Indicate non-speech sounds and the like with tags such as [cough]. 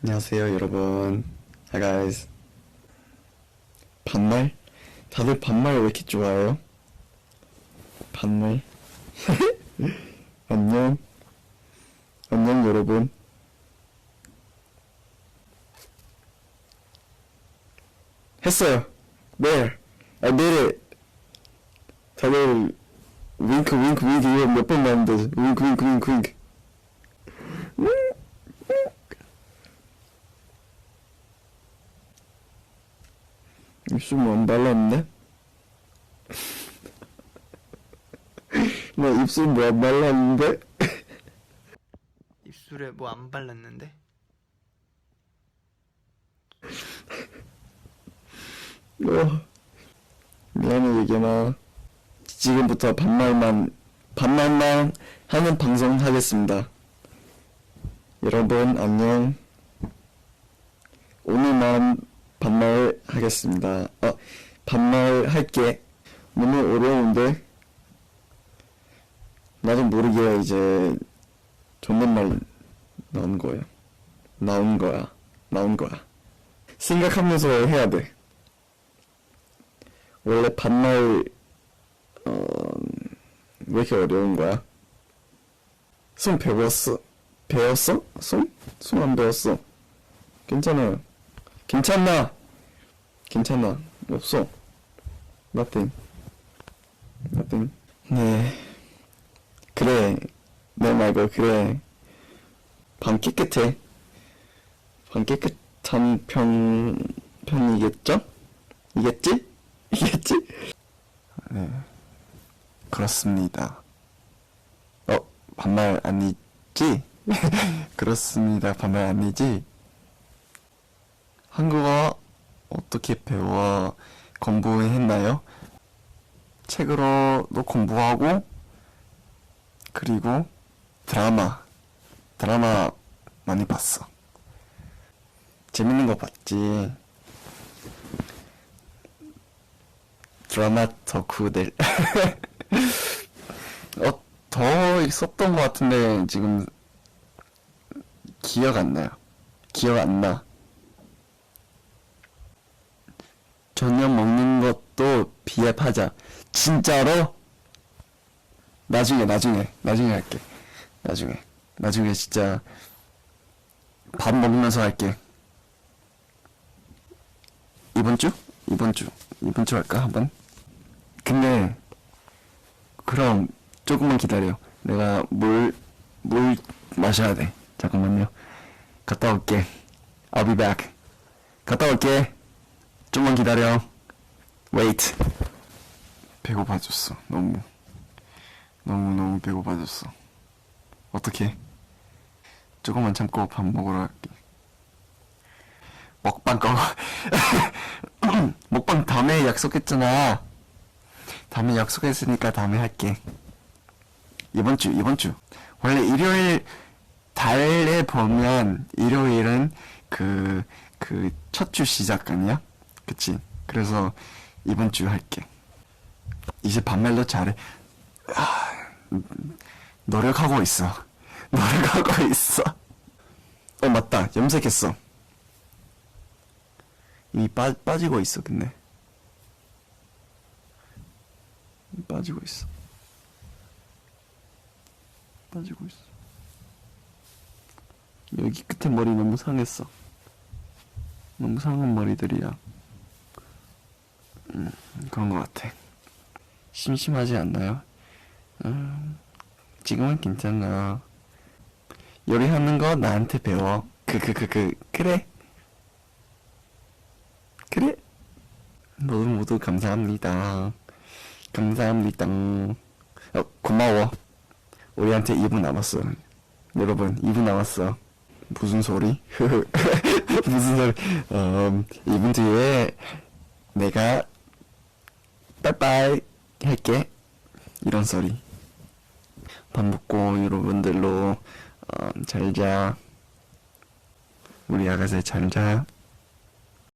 안녕하세요, 여러분. Hi, guys. 반말? 다들 반말 왜 이렇게 좋아해요? 반말? [laughs] 안녕. 안녕, 여러분. 했어요. There. I did it. 다들 윙크 윙크 윙크 이거 몇번 봤는데 윙크 윙크 윙크 윙크 입술 뭐안 발랐는데? 나 입술 뭐 안 발랐는데? 입술에 뭐 안 발랐는데? 어, 미안해 얘기나 지금부터 반말만 반말만 하는 방송 하겠습니다. 여러분 안녕. 오늘만 반말 하겠습니다. 어, 반말 할게. 너무 어려운데. 나도 모르게 이제 존댓말 나온 거야. 나온 거야. 나온 거야. 생각하면서 해야 돼. 원래 반말 어, 왜 이렇게 어려운 거야? 손 배웠어? 배웠어? 손? 손 안 배웠어. 괜찮아요. 괜찮나? 괜찮아. 없어. Nothing. Nothing. 네. 그래. 내 말고 그래. 방 깨끗해. 방 깨끗한 편, 편이겠죠? 이겠지? [laughs] 이겠지? 네. 그렇습니다. 어, 반말 아니지? [laughs] 그렇습니다. 반말 아니지? 한국어 어떻게 배워 공부했나요? 책으로도 공부하고, 그리고 드라마, 드라마 많이 봤어. 재밌는 거 봤지. 드라마 덕후들. [laughs] 어, 더 있었던 것 같은데, 지금, 기억 안 나요. 기억 안 나. 저녁 먹는 것도 비앱하자. 진짜로? 나중에, 나중에, 나중에 할게. 나중에. 나중에 진짜, 밥 먹으면서 할게. 이번 주? 이번 주. 이번 주 할까, 한번? 근데, 그럼, 조금만 기다려. 내가 물, 물 마셔야 돼. 잠깐만요. 갔다 올게. I'll be back. 갔다 올게. 좀만 기다려. Wait. 배고파졌어. 너무. 너무 너무 배고파졌어. 어떡해. 조금만 참고 밥 먹으러 갈게. 먹방 꺼. [laughs] 먹방 다음에 약속했잖아. 다음에 약속했으니까 다음에 할게. 이번 주, 이번 주. 원래 일요일, 달에 보면 일요일은 그, 그 첫 주 시작 아니야? 그치? 그래서 이번 주 할게. 이제 반말로 잘해. 아, 노력하고 있어. [laughs] 노력하고 있어. 어, 맞다. 염색했어. 이미 빠, 빠지고 있어, 근데. 빠지고 있어. 빠지고 있어. 여기 끝에 머리 너무 상했어. 너무 상한 머리들이야. 음, 그런 것 같아. 심심하지 않나요? 음, 지금은 괜찮아. 요리하는 거 나한테 배워. 그, 그, 그, 그, 그래. 그래. 모두 모두 감사합니다. 감사합니다. 어, 고마워. 우리한테 2분 남았어. 여러분, 2분 남았어. 무슨 소리? [laughs] 무슨 소리? 음, 2분 뒤에 내가 빠이빠이 할게. 이런 소리. 밥 먹고 여러분들로 어, 잘 자. 우리 아가새 잘 자.